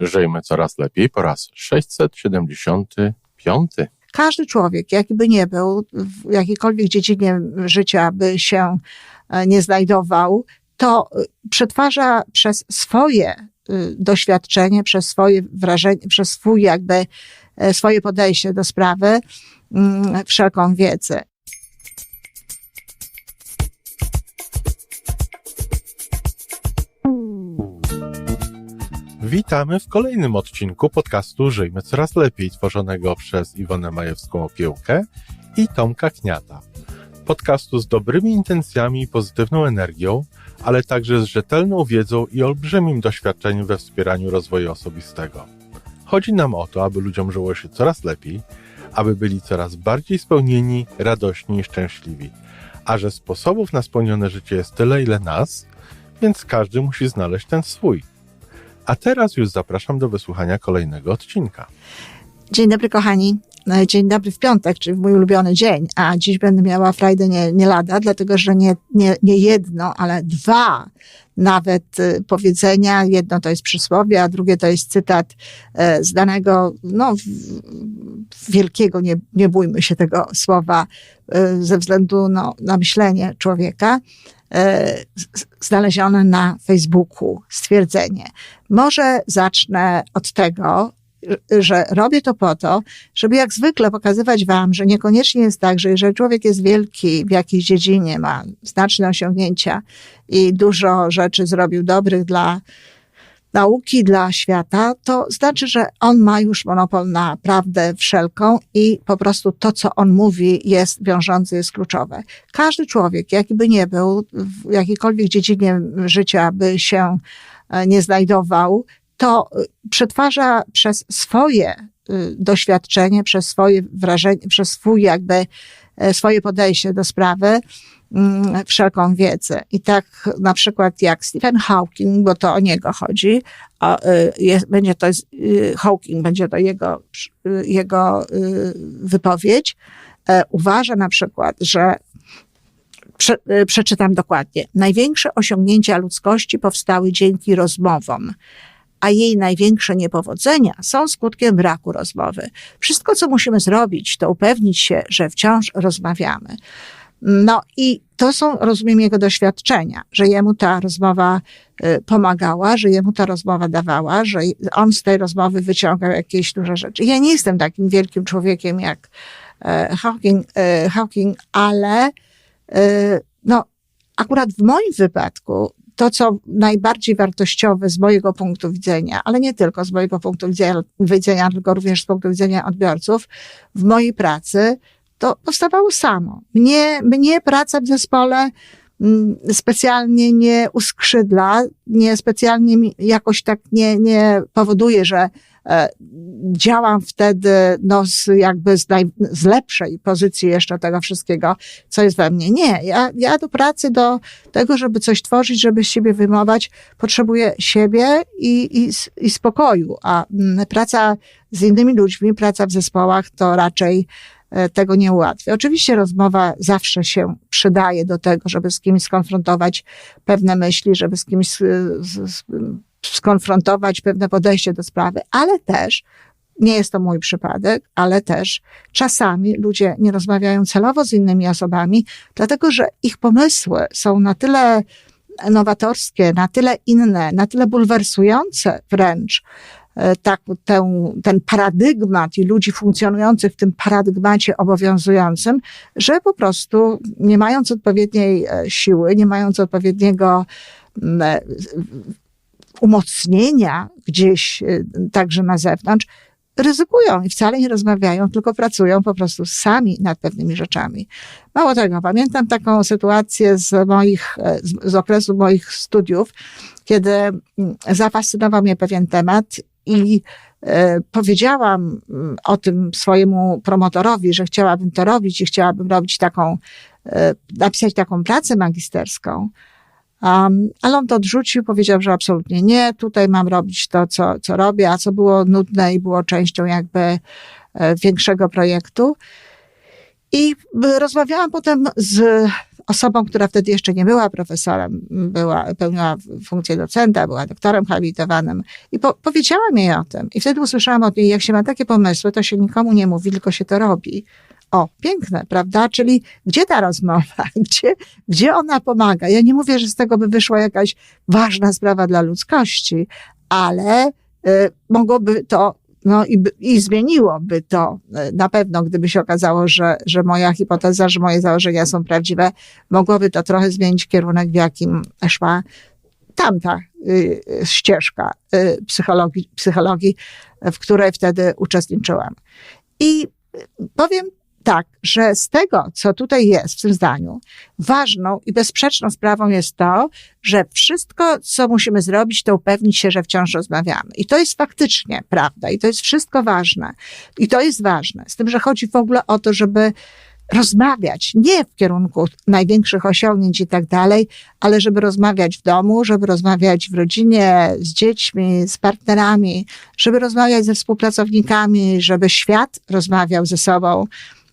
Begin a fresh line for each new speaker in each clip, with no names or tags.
Żyjmy coraz lepiej po raz 675.
Każdy człowiek, jakby nie był, w jakiejkolwiek dziedzinie życia by się e, nie znajdował, to e, przetwarza przez swoje e, doświadczenie, przez swoje wrażenie, przez swój jakby, swoje podejście do sprawy, mm, wszelką wiedzę.
Witamy w kolejnym odcinku podcastu Żyjmy Coraz Lepiej, tworzonego przez Iwonę Majewską Opiełkę i Tomka Kniata. Podcastu z dobrymi intencjami i pozytywną energią, ale także z rzetelną wiedzą i olbrzymim doświadczeniem we wspieraniu rozwoju osobistego. Chodzi nam o to, aby ludziom żyło się coraz lepiej, aby byli coraz bardziej spełnieni, radośni i szczęśliwi. A że sposobów na spełnione życie jest tyle, ile nas, więc każdy musi znaleźć ten swój. A teraz już zapraszam do wysłuchania kolejnego odcinka.
Dzień dobry, kochani. E, dzień dobry w piątek, czyli w mój ulubiony dzień, a dziś będę miała frajdę nie, nie lada, dlatego że nie, nie, nie jedno, ale dwa nawet y, powiedzenia. Jedno to jest przysłowie, a drugie to jest cytat e, z danego, no, wielkiego, nie, nie bójmy się tego słowa, e, ze względu no, na myślenie człowieka. E, znalezione na Facebooku stwierdzenie. Może zacznę od tego, że robię to po to, żeby jak zwykle pokazywać Wam, że niekoniecznie jest tak, że jeżeli człowiek jest wielki w jakiejś dziedzinie, ma znaczne osiągnięcia i dużo rzeczy zrobił dobrych dla nauki dla świata, to znaczy, że on ma już monopol na prawdę wszelką i po prostu to, co on mówi, jest wiążące, jest kluczowe. Każdy człowiek, jakby nie był, w jakiejkolwiek dziedzinie życia by się e, nie znajdował, to e, przetwarza przez swoje e, doświadczenie, przez swoje wrażenie, przez swój jakby, swoje podejście do sprawy, wszelką wiedzę. I tak na przykład jak Stephen Hawking, bo to o niego chodzi, a, y, jest, będzie to y, Hawking, będzie to jego, y, jego wypowiedź, e, uważa na przykład, że Prze, przeczytam dokładnie. Największe osiągnięcia ludzkości powstały dzięki rozmowom, a jej największe niepowodzenia są skutkiem braku rozmowy. Wszystko, co musimy zrobić, to upewnić się, że wciąż rozmawiamy. No i to są, rozumiem, jego doświadczenia, że jemu ta rozmowa y, pomagała, że jemu ta rozmowa dawała, że on z tej rozmowy wyciągał jakieś duże rzeczy. Ja nie jestem takim wielkim człowiekiem jak e, Hawking, e, Hawking ale e, no, akurat w moim wypadku to, co najbardziej wartościowe z mojego punktu widzenia, ale nie tylko z mojego punktu widzenia, widzenia tylko również z punktu widzenia odbiorców, w mojej pracy to powstawało samo. Mnie, mnie praca w zespole mm, specjalnie nie uskrzydla, nie specjalnie jakoś tak nie, nie powoduje, że e, działam wtedy no, z, jakby z, naj, z lepszej pozycji jeszcze tego wszystkiego, co jest we mnie. Nie, ja, ja do pracy, do tego, żeby coś tworzyć, żeby siebie wyjmować, potrzebuję siebie i, i, i spokoju, a mm, praca z innymi ludźmi, praca w zespołach to raczej tego nie ułatwia. Oczywiście rozmowa zawsze się przydaje do tego, żeby z kimś skonfrontować pewne myśli, żeby z kimś skonfrontować pewne podejście do sprawy, ale też nie jest to mój przypadek, ale też czasami ludzie nie rozmawiają celowo z innymi osobami, dlatego że ich pomysły są na tyle nowatorskie, na tyle inne, na tyle bulwersujące wręcz, E, tak, ten, ten paradygmat i ludzi funkcjonujących w tym paradygmacie obowiązującym, że po prostu nie mając odpowiedniej e, siły, nie mając odpowiedniego e, umocnienia gdzieś także na zewnątrz, ryzykują i wcale nie rozmawiają, tylko pracują po prostu sami nad pewnymi rzeczami. Mało tego, pamiętam taką sytuację z moich, z, z okresu moich studiów, kiedy zafascynował mnie pewien temat i e, powiedziałam mm, o tym swojemu promotorowi, że chciałabym to robić i chciałabym robić taką, e, napisać taką pracę magisterską. Um, ale on to odrzucił, powiedział, że absolutnie nie, tutaj mam robić to, co, co robię, a co było nudne i było częścią jakby e, większego projektu. I rozmawiałam potem z osobą, która wtedy jeszcze nie była profesorem, była, pełniła funkcję docenta, była doktorem habilitowanym i po, powiedziałam jej o tym. I wtedy usłyszałam od niej, jak się ma takie pomysły, to się nikomu nie mówi, tylko się to robi. O, piękne, prawda? Czyli gdzie ta rozmowa? Gdzie, gdzie ona pomaga? Ja nie mówię, że z tego by wyszła jakaś ważna sprawa dla ludzkości, ale y, mogłoby to no i, i zmieniłoby to y, na pewno, gdyby się okazało, że, że moja hipoteza, że moje założenia są prawdziwe, mogłoby to trochę zmienić kierunek, w jakim szła tamta y, ścieżka y, psychologii, psychologii, w której wtedy uczestniczyłam. I powiem tak, że z tego, co tutaj jest w tym zdaniu, ważną i bezsprzeczną sprawą jest to, że wszystko, co musimy zrobić, to upewnić się, że wciąż rozmawiamy. I to jest faktycznie prawda, i to jest wszystko ważne. I to jest ważne. Z tym, że chodzi w ogóle o to, żeby rozmawiać, nie w kierunku największych osiągnięć i tak dalej, ale żeby rozmawiać w domu, żeby rozmawiać w rodzinie, z dziećmi, z partnerami, żeby rozmawiać ze współpracownikami, żeby świat rozmawiał ze sobą,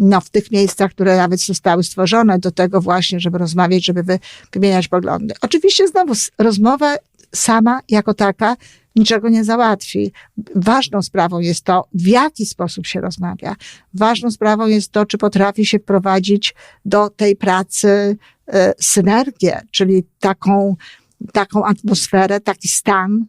no, w tych miejscach, które nawet zostały stworzone do tego właśnie, żeby rozmawiać, żeby wymieniać poglądy. Oczywiście znowu rozmowa sama jako taka niczego nie załatwi. Ważną sprawą jest to, w jaki sposób się rozmawia. Ważną sprawą jest to, czy potrafi się wprowadzić do tej pracy e, synergię, czyli taką, taką atmosferę, taki stan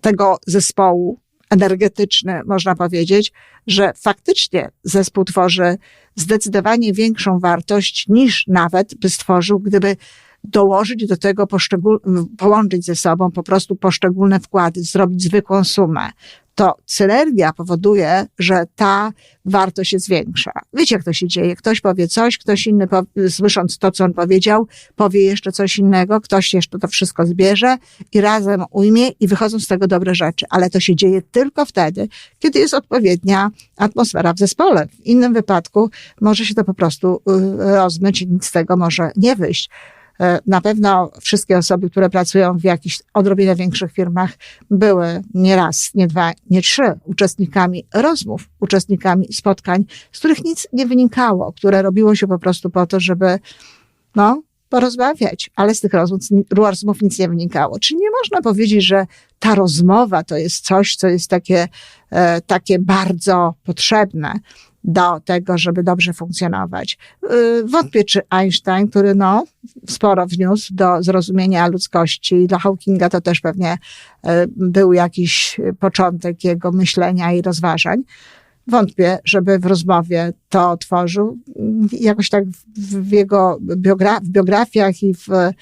tego zespołu, energetyczny, można powiedzieć, że faktycznie zespół tworzy zdecydowanie większą wartość niż nawet by stworzył, gdyby dołożyć do tego połączyć ze sobą po prostu poszczególne wkłady, zrobić zwykłą sumę to synergia powoduje, że ta wartość jest większa. Wiecie, jak to się dzieje? Ktoś powie coś, ktoś inny, słysząc to, co on powiedział, powie jeszcze coś innego, ktoś jeszcze to wszystko zbierze i razem ujmie i wychodzą z tego dobre rzeczy. Ale to się dzieje tylko wtedy, kiedy jest odpowiednia atmosfera w zespole. W innym wypadku może się to po prostu y, rozmyć i nic z tego może nie wyjść. E, na pewno wszystkie osoby, które pracują w jakichś odrobinę większych firmach, były nie raz, nie dwa, nie trzy uczestnikami rozmów, uczestnikami spotkań, z których nic nie wynikało, które robiło się po prostu po to, żeby, no, porozmawiać, ale z tych rozmów, rozmów nic nie wynikało. Czyli nie można powiedzieć, że ta rozmowa to jest coś, co jest takie, e, takie bardzo potrzebne do tego, żeby dobrze funkcjonować. Y, wątpię, czy Einstein, który no, sporo wniósł do zrozumienia ludzkości, dla Hawkinga to też pewnie y, był jakiś początek jego myślenia i rozważań. Wątpię, żeby w rozmowie to tworzył. Jakoś tak w jego biogra w biografiach i w, y,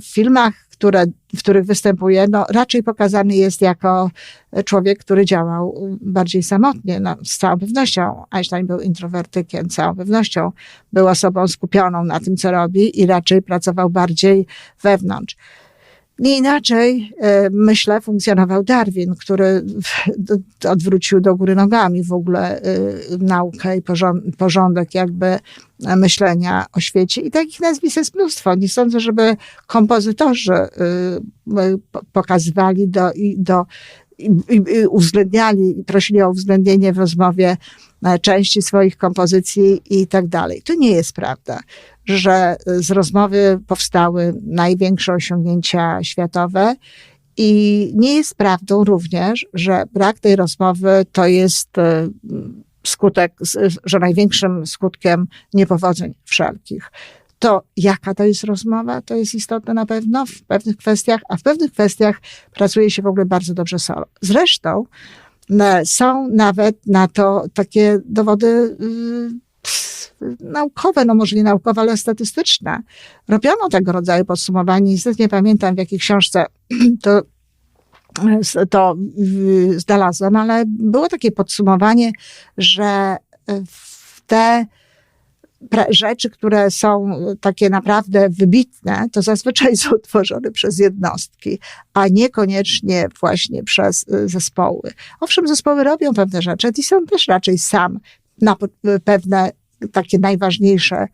w filmach które, w których występuje, no raczej pokazany jest jako człowiek, który działał bardziej samotnie. No, z całą pewnością Einstein był introwertykiem, z całą pewnością był osobą skupioną na tym, co robi i raczej pracował bardziej wewnątrz. Nie inaczej, e, myślę, funkcjonował Darwin, który odwrócił do góry nogami w ogóle e, naukę i porządek jakby myślenia o świecie. I takich nazwisk jest mnóstwo. Nie sądzę, żeby kompozytorzy e, pokazywali do, do i, i uwzględniali, prosili o uwzględnienie w rozmowie części swoich kompozycji i tak dalej. To nie jest prawda że z rozmowy powstały największe osiągnięcia światowe. I nie jest prawdą również, że brak tej rozmowy to jest e, skutek, że największym skutkiem niepowodzeń wszelkich. To jaka to jest rozmowa, to jest istotne na pewno w pewnych kwestiach, a w pewnych kwestiach pracuje się w ogóle bardzo dobrze solo. Zresztą e, są nawet na to takie dowody y, naukowe, no może nie naukowe, ale statystyczne. Robiono tego rodzaju podsumowanie. Niestety nie pamiętam, w jakiej książce to to znalazłam, ale było takie podsumowanie, że te rzeczy, które są takie naprawdę wybitne, to zazwyczaj są tworzone przez jednostki, a niekoniecznie właśnie przez zespoły. Owszem, zespoły robią pewne rzeczy, Edison też raczej sam na pewne takie najważniejsze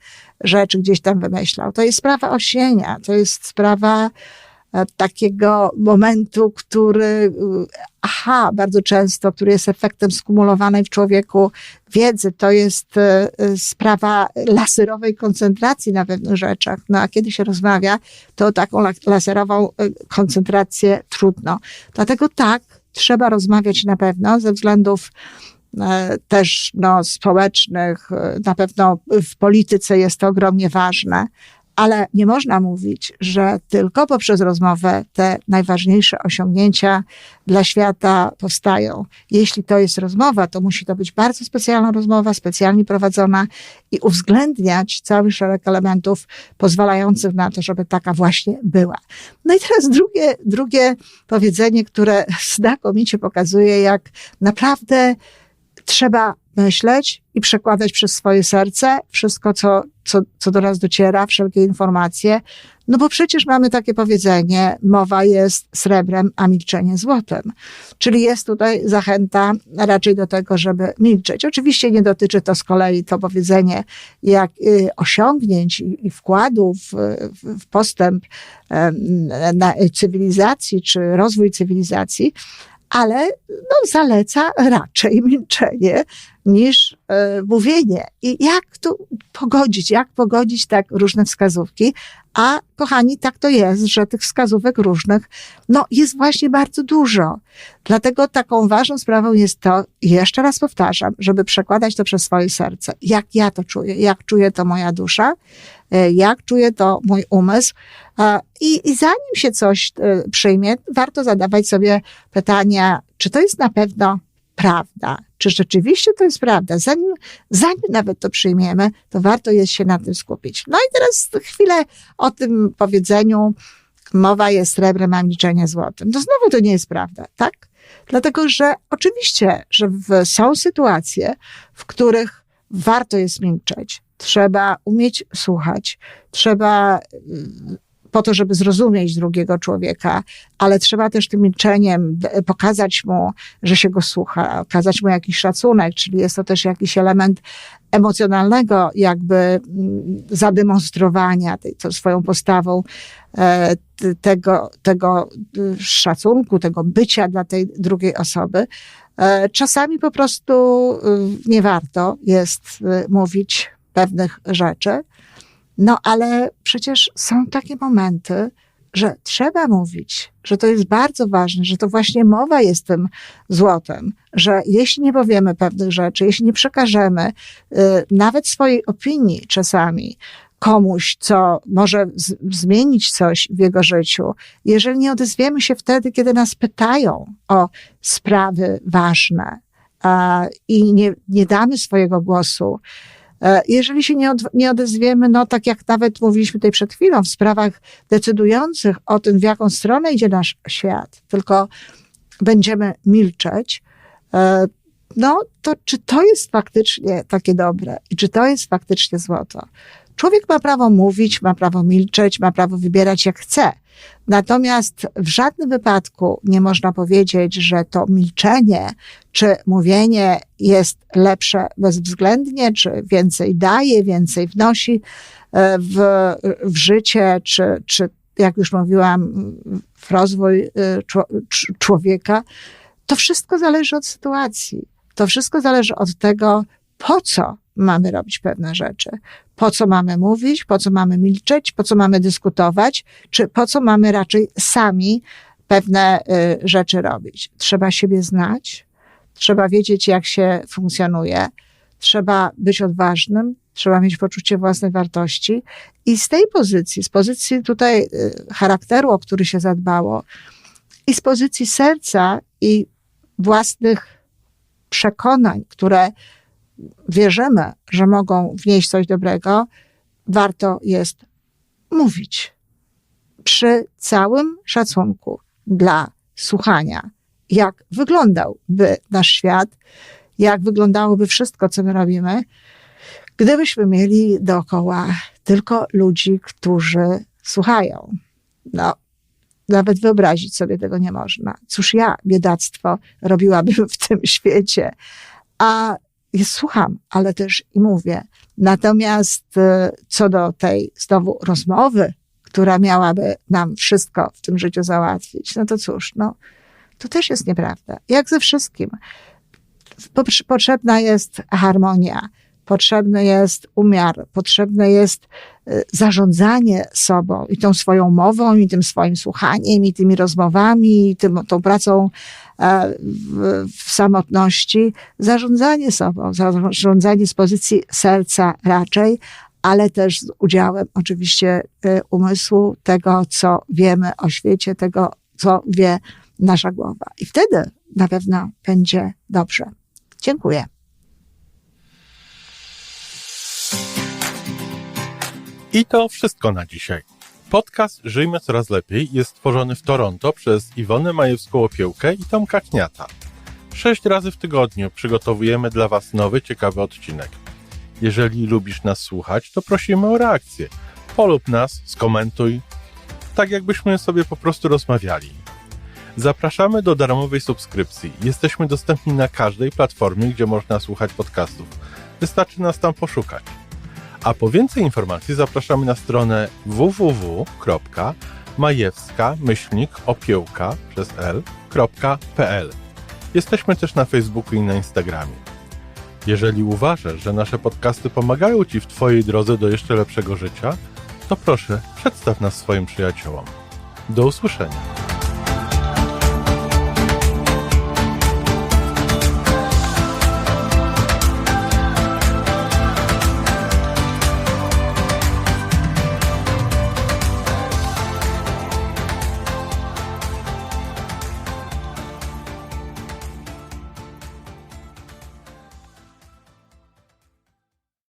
rzeczy gdzieś tam wymyślał. To jest sprawa osienia, to jest sprawa e, takiego momentu, który aha bardzo często, który jest efektem skumulowanej w człowieku wiedzy, to jest e, e, sprawa laserowej koncentracji na pewnych rzeczach. No a kiedy się rozmawia, to taką laserową e, koncentrację trudno. Dlatego tak, trzeba rozmawiać na pewno ze względów też no, społecznych, na pewno w polityce jest to ogromnie ważne, ale nie można mówić, że tylko poprzez rozmowę te najważniejsze osiągnięcia dla świata powstają. Jeśli to jest rozmowa, to musi to być bardzo specjalna rozmowa, specjalnie prowadzona i uwzględniać cały szereg elementów pozwalających na to, żeby taka właśnie była. No i teraz drugie, drugie powiedzenie, które znakomicie pokazuje, jak naprawdę trzeba myśleć i przekładać przez swoje serce wszystko, co, co, co do nas dociera, wszelkie informacje. No bo przecież mamy takie powiedzenie, mowa jest srebrem, a milczenie złotem. Czyli jest tutaj zachęta raczej do tego, żeby milczeć. Oczywiście nie dotyczy to z kolei to powiedzenie jak y, osiągnięć i, i wkładów w, w postęp na cywilizacji czy rozwój cywilizacji, ale no, zaleca raczej milczenie niż e, mówienie. I jak tu pogodzić, jak pogodzić tak różne wskazówki? A kochani, tak to jest, że tych wskazówek różnych, no, jest właśnie bardzo dużo. Dlatego taką ważną sprawą jest to, jeszcze raz powtarzam, żeby przekładać to przez swoje serce. Jak ja to czuję, jak czuje to moja dusza, e, jak czuje to mój umysł. I, i zanim się coś e, przyjmie, warto zadawać sobie pytania, czy to jest na pewno prawda, czy rzeczywiście to jest prawda. Zanim, zanim nawet to przyjmiemy, to warto jest się na tym skupić. No i teraz chwilę o tym powiedzeniu, mowa jest srebrem, a milczenie złotem. To znowu to nie jest prawda, tak? Dlatego, że oczywiście, że w, są sytuacje, w których warto jest milczeć. Trzeba umieć słuchać, trzeba po to, żeby zrozumieć drugiego człowieka, ale trzeba też tym milczeniem pokazać mu, że się go słucha, okazać mu jakiś szacunek, czyli jest to też jakiś element emocjonalnego jakby mm, zademonstrowania tej, to swoją postawą e, tego, tego y, szacunku, tego bycia dla tej drugiej osoby. E, czasami po prostu y, nie warto jest y, mówić pewnych rzeczy, no ale przecież są takie momenty, że trzeba mówić, że to jest bardzo ważne, że to właśnie mowa jest tym złotem, że jeśli nie powiemy pewnych rzeczy, jeśli nie przekażemy y, nawet swojej opinii czasami komuś, co może z, zmienić coś w jego życiu, jeżeli nie odezwiemy się wtedy, kiedy nas pytają o sprawy ważne a, i nie, nie damy swojego głosu, jeżeli się nie, od, nie odezwiemy, no tak jak nawet mówiliśmy tutaj przed chwilą, w sprawach decydujących o tym, w jaką stronę idzie nasz świat, tylko będziemy milczeć, e, no to czy to jest faktycznie takie dobre i czy to jest faktycznie złoto? Człowiek ma prawo mówić, ma prawo milczeć, ma prawo wybierać jak chce. Natomiast w żadnym wypadku nie można powiedzieć, że to milczenie czy mówienie jest lepsze bezwzględnie, czy więcej daje, więcej wnosi e, w, w życie, czy, czy jak już mówiłam, w rozwój e, człowieka. To wszystko zależy od sytuacji. To wszystko zależy od tego, po co mamy robić pewne rzeczy. Po co mamy mówić, po co mamy milczeć, po co mamy dyskutować, czy po co mamy raczej sami pewne y, rzeczy robić. Trzeba siebie znać, trzeba wiedzieć, jak się funkcjonuje, trzeba być odważnym, trzeba mieć poczucie własnej wartości i z tej pozycji, z pozycji tutaj y, charakteru, o który się zadbało, i z pozycji serca i własnych przekonań, które wierzymy, że mogą wnieść coś dobrego, warto jest mówić. Przy całym szacunku dla słuchania, jak wyglądałby nasz świat, jak wyglądałoby wszystko, co my robimy, gdybyśmy mieli dookoła tylko ludzi, którzy słuchają. No, nawet wyobrazić sobie tego nie można. Cóż ja, biedactwo, robiłabym w tym świecie. A słucham, ale też i mówię. Natomiast e, co do tej znowu rozmowy, która miałaby nam wszystko w tym życiu załatwić, no to cóż, no, To też jest nieprawda. Jak ze wszystkim. Potrze- Potrzebna jest harmonia, potrzebny jest umiar, potrzebne jest zarządzanie sobą i tą swoją mową, i tym swoim słuchaniem, i tymi rozmowami, i tym, tą pracą e, w, w samotności. Zarządzanie sobą, zarządzanie z pozycji serca raczej, ale też z udziałem oczywiście y, umysłu, tego, co wiemy o świecie, tego, co wie nasza głowa. I wtedy na pewno będzie dobrze. Dziękuję.
I to wszystko na dzisiaj. Podcast Żyjmy Coraz Lepiej jest stworzony w Toronto przez Iwonę Majewską-Opiełkę i Tomka Kniata. Sześć razy w tygodniu przygotowujemy dla Was nowy, ciekawy odcinek. Jeżeli lubisz nas słuchać, to prosimy o reakcję. Polub nas, skomentuj, tak jakbyśmy sobie po prostu rozmawiali. Zapraszamy do darmowej subskrypcji. Jesteśmy dostępni na każdej platformie, gdzie można słuchać podcastów. Wystarczy nas tam poszukać. A po więcej informacji zapraszamy na stronę www.majewska-opiełka przez l.pl. Jesteśmy też na Facebooku i na Instagramie. Jeżeli uważasz, że nasze podcasty pomagają Ci w Twojej drodze do jeszcze lepszego życia, to proszę, przedstaw nas swoim przyjaciołom. Do usłyszenia.